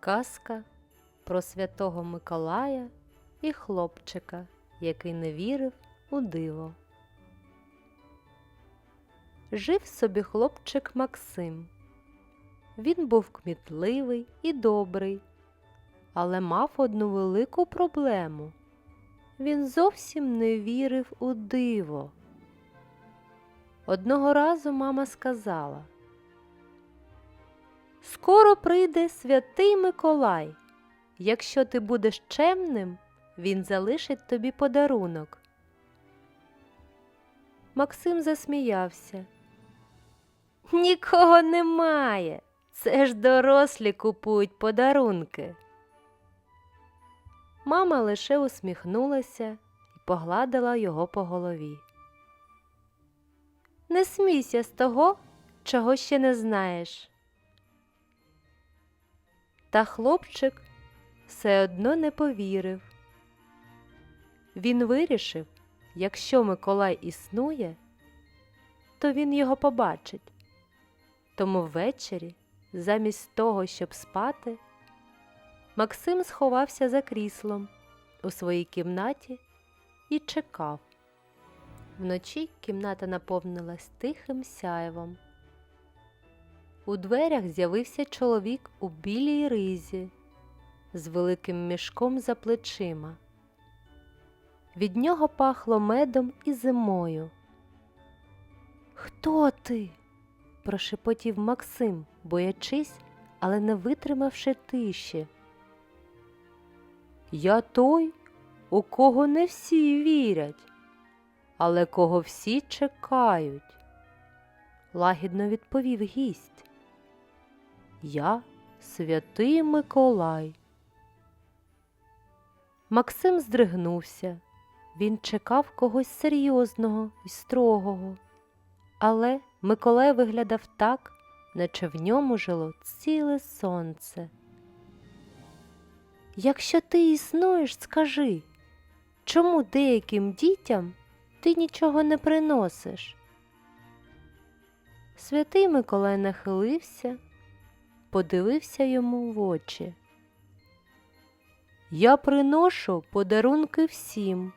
Казка про святого Миколая і хлопчика, який не вірив у диво. Жив собі хлопчик Максим. Він був кмітливий і добрий, але мав одну велику проблему. Він зовсім не вірив у диво. Одного разу мама сказала Скоро прийде святий Миколай. Якщо ти будеш чемним, він залишить тобі подарунок. Максим засміявся. Нікого немає. Це ж дорослі купують подарунки. Мама лише усміхнулася і погладила його по голові. Не смійся з того, чого ще не знаєш. Та хлопчик все одно не повірив. Він вирішив, якщо Миколай існує, то він його побачить. Тому ввечері, замість того, щоб спати, Максим сховався за кріслом у своїй кімнаті і чекав. Вночі кімната наповнилась тихим сяйвом. У дверях з'явився чоловік у білій ризі з великим мішком за плечима. Від нього пахло медом і зимою. Хто ти? прошепотів Максим, боячись, але не витримавши тиші. Я той, у кого не всі вірять, але кого всі чекають, лагідно відповів гість. Я святий Миколай. Максим здригнувся. Він чекав когось серйозного і строгого. Але Миколай виглядав так, наче в ньому жило ціле сонце. Якщо ти існуєш, скажи, чому деяким дітям ти нічого не приносиш? Святий Миколай нахилився, подивився йому в очі. Я приношу подарунки всім,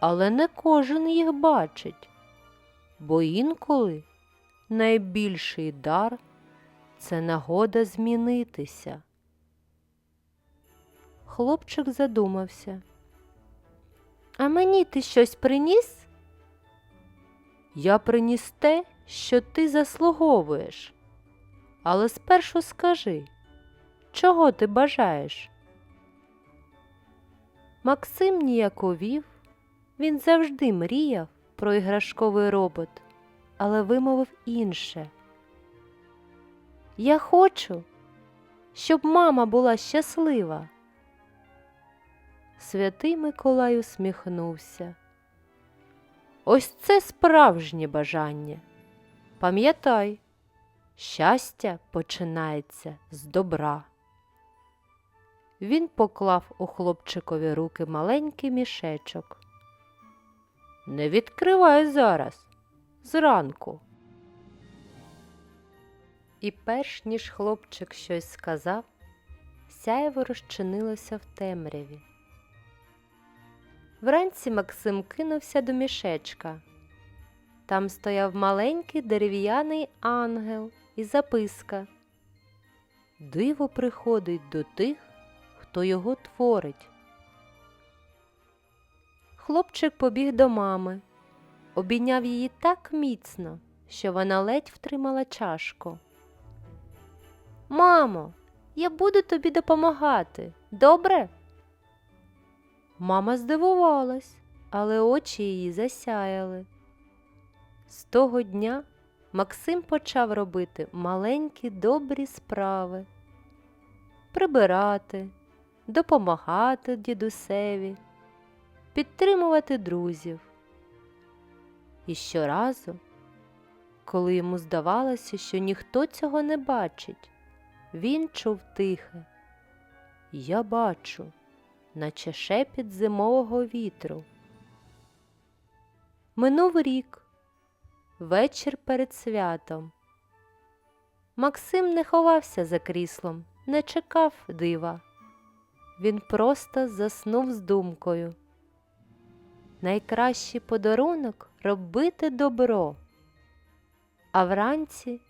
але не кожен їх бачить, бо інколи найбільший дар це нагода змінитися. Хлопчик задумався. А мені ти щось приніс? Я приніс те, що ти заслуговуєш. Але спершу скажи, чого ти бажаєш? Максим ніяковів, він завжди мріяв про іграшковий робот, але вимовив інше. Я хочу, щоб мама була щаслива. Святий Миколай усміхнувся. Ось це справжнє бажання. Пам'ятай, щастя починається з добра. Він поклав у хлопчикові руки маленький мішечок. Не відкривай зараз, зранку. І перш ніж хлопчик щось сказав, сяєво розчинилося в темряві. Вранці Максим кинувся до мішечка. Там стояв маленький дерев'яний ангел і записка. Диво приходить до тих, хто його творить. Хлопчик побіг до мами, обійняв її так міцно, що вона ледь втримала чашку. Мамо, я буду тобі допомагати, добре? Мама здивувалась, але очі її засяяли. З того дня Максим почав робити маленькі добрі справи, прибирати, допомагати дідусеві, підтримувати друзів. І щоразу, коли йому здавалося, що ніхто цього не бачить, він чув тихе. Я бачу, наче шепіт зимового вітру. Минув рік, вечір перед святом. Максим не ховався за кріслом не чекав дива. Він просто заснув з думкою. Найкращий подарунок робити добро. А вранці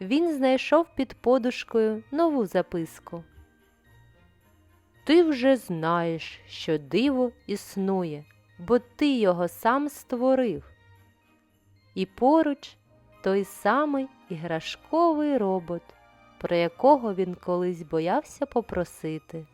він знайшов під подушкою нову записку. Ти вже знаєш, що диво існує, бо ти його сам створив. І поруч той самий іграшковий робот, про якого він колись боявся попросити.